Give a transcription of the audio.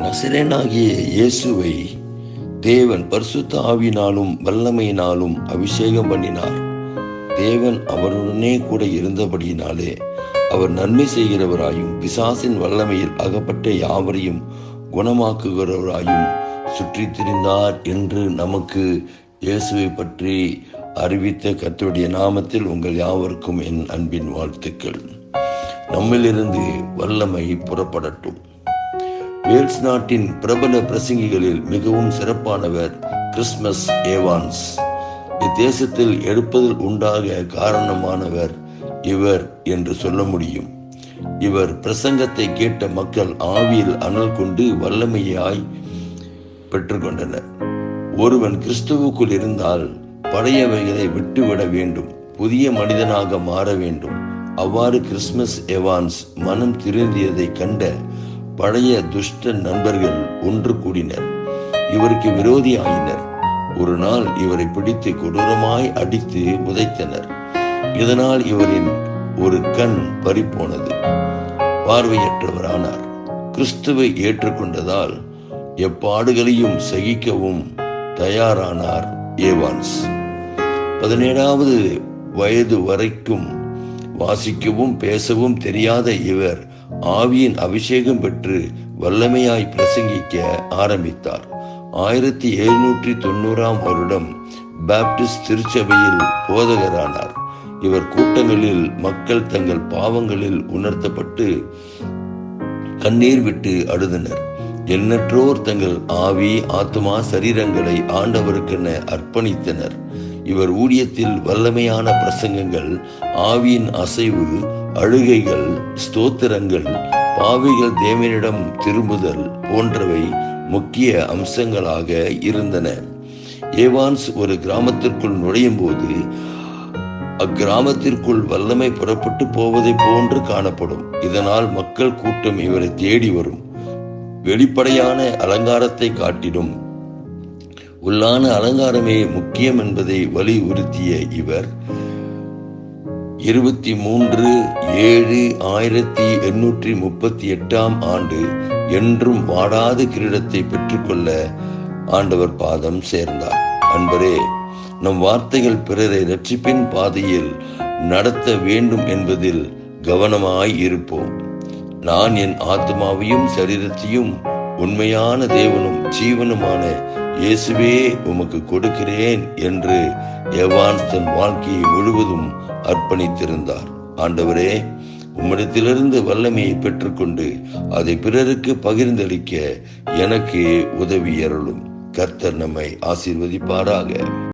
நசிரேனாகிய இயேசுவை தேவன் பரிசுத்த ஆவினாலும் வல்லமையினாலும் அபிஷேகம் பண்ணினார். தேவன் அவருடனே கூட இருந்தபடியினாலே அவர் நன்மை செய்கிறவராயும் பிசாசின் வல்லமையில் அகப்பட்ட யாவரையும் குணமாக்குகிறவராயும் சுற்றி திரிந்தார் என்று நமக்கு இயேசுவை பற்றி அறிவித்த கர்த்தருடைய நாமத்தில் உங்கள் யாவருக்கும் என் அன்பின் வாழ்த்துக்கள். நம்மிலிருந்து வல்லமை புறப்படட்டும். வேல்ஸ் நாட்டின் பிரபல பிரசங்கிகளில் மிகவும் சிறப்பானவர் கிறிஸ்மஸ் ஏவான்ஸ். இத்தேசத்தில் எடுப்பதில் உண்டாக காரணமானவர் இவர் என்று சொல்ல முடியும். இவர் பிரசங்கத்தை கேட்ட மக்கள் ஆவியில் அனல் கொண்டு வல்லமையாய் பெற்றுக்கொண்டனர் ஒருவன் கிறிஸ்துவுக்குள் இருந்தால் பழையவைகளை விட்டுவிட வேண்டும் புதிய மனிதனாக மாற வேண்டும். அவ்வாறு கிறிஸ்மஸ் எவான்ஸ் மனம் திருந்தியதை கண்ட பழைய துஷ்ட நண்பர்கள் ஒன்று கூடினர். இவருக்கு விரோதி ஆயினர். ஒரு நாள் இவரை பிடித்து கொடூரமாய் அடித்து உதைத்தனர் இதனால் இவரின் ஒரு கண் பறிப்போனது பார்வையற்றவரானார். கிறிஸ்துவை ஏற்றுக்கொண்டதால் எப்பாடுகளையும் சகிக்கவும் தயாரானார் ஏவான்ஸ். பதினேழாவது வயது வரைக்கும் வாசிக்கவும் பேசவும் தெரியாத இவர் ஆவியின் அபிஷேகம் பெற்று வல்லமையாய் பிரசங்கிக்க ஆரம்பித்தார். ஆயிரத்தி எழுநூற்றி தொண்ணூறாம் வருடம் பாப்டிஸ்ட் திருச்சபையில் போதகரானார். இவர் கூட்டங்களில் மக்கள் தங்கள் பாவங்களில் உணர்த்தப்பட்டு கண்ணீர் விட்டு அழுதனர். எண்ணற்றோர் தங்கள் ஆவி ஆத்மா சரீரங்களை ஆண்டவருக்கென அர்ப்பணித்தனர். இவர் ஊழியத்தில் வல்லமையான பிரசங்கங்கள் ஆவியின் அசைவு அழுகைகள் ஸ்தோத்திரங்கள் பாவிகள் தேவனிடம் திரும்புதல் போன்றவை முக்கிய அம்சங்களாக இருந்தன. ஏவான்ஸ் ஒரு கிராமத்திற்குள் நுழையும் போது அக்கிராமத்திற்குள் வல்லமை புறப்பட்டு போவதை போன்று காணப்படும். இதனால் மக்கள் கூட்டம் இவரை தேடி வரும். வெளிப்படையான அலங்காரத்தை காட்டிடும். உள்ளான அலங்காரமே முக்கியம் என்பதை வலியுறுத்திய இவர் இருபத்தி மூன்று ஏழு ஆயிரத்தி எண்ணூற்றி முப்பத்தி எட்டாம் ஆண்டு என்றும் வாடாத கிரீடத்தை பெற்றுக்கொள்ள ஆண்டவர் பாதம் சேர்ந்தார். அன்பரே நம் வார்த்தைகள் பிறரை ரட்சிப்பின் பாதையில் நடத்த வேண்டும் என்பதில் கவனமாய் இருப்போம். நான் என் ஆத்மாவையும் சரீரத்தையும் உண்மையான தேவனும் ஜீவனுமான இயேசுவே உமக்கு கொடுக்கிறேன் என்று எவான் தன் வாழ்க்கையை முழுவதும் அர்ப்பணித்திருந்தார். ஆண்டவரே உம்மிடத்திலிருந்து வல்லமையை பெற்றுக்கொண்டு அதை பிறருக்கு பகிர்ந்தளிக்க எனக்கு உதவி அருளும். கர்த்தர் நம்மை ஆசீர்வதிப்பாராக.